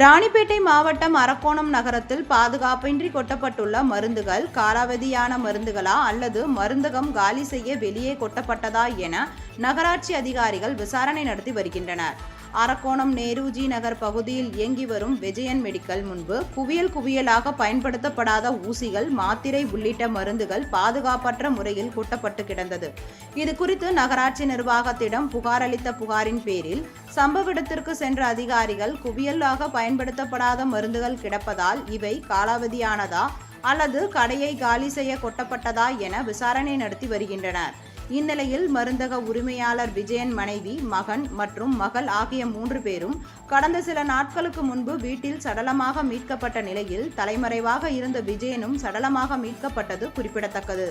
ராணிப்பேட்டை மாவட்டம் அரக்கோணம் நகரத்தில் பாதுகாப்பின்றி கொட்டப்பட்டுள்ள மருந்துகள் காலாவதியான மருந்துகளா அல்லது மருந்தகம் காலி செய்ய வெளியே கொட்டப்பட்டதா என நகராட்சி அதிகாரிகள் விசாரணை நடத்தி வருகின்றனர். அரக்கோணம் நேருஜி நகர் பகுதியில் இயங்கி வரும் விஜயன் மெடிக்கல் முன்பு குவியல் குவியலாக பயன்படுத்தப்படாத ஊசிகள் மாத்திரை உள்ளிட்ட மருந்துகள் பாதுகாப்பற்ற முறையில் கூட்டப்பட்டு கிடந்தது. இது குறித்து நகராட்சி நிர்வாகத்திடம் புகார் அளித்த புகாரின் பேரில் சம்பவ இடத்திற்கு சென்ற அதிகாரிகள் குவியலாக பயன்படுத்தப்படாத மருந்துகள் கிடப்பதால் இவை காலாவதியானதா அல்லது கடையை காலி செய்ய கொட்டப்பட்டதா என விசாரணை நடத்தி வருகின்றனர். இந்நிலையில் மருந்தக உரிமையாளர் விஜயன் மனைவி மகன் மற்றும் மகள் ஆகிய மூன்று பேரும் கடந்த சில நாட்களுக்கு முன்பு வீட்டில் சடலமாக மீட்கப்பட்ட நிலையில் தலைமறைவாக இருந்த விஜயனும் சடலமாக மீட்கப்பட்டது குறிப்பிடத்தக்கது.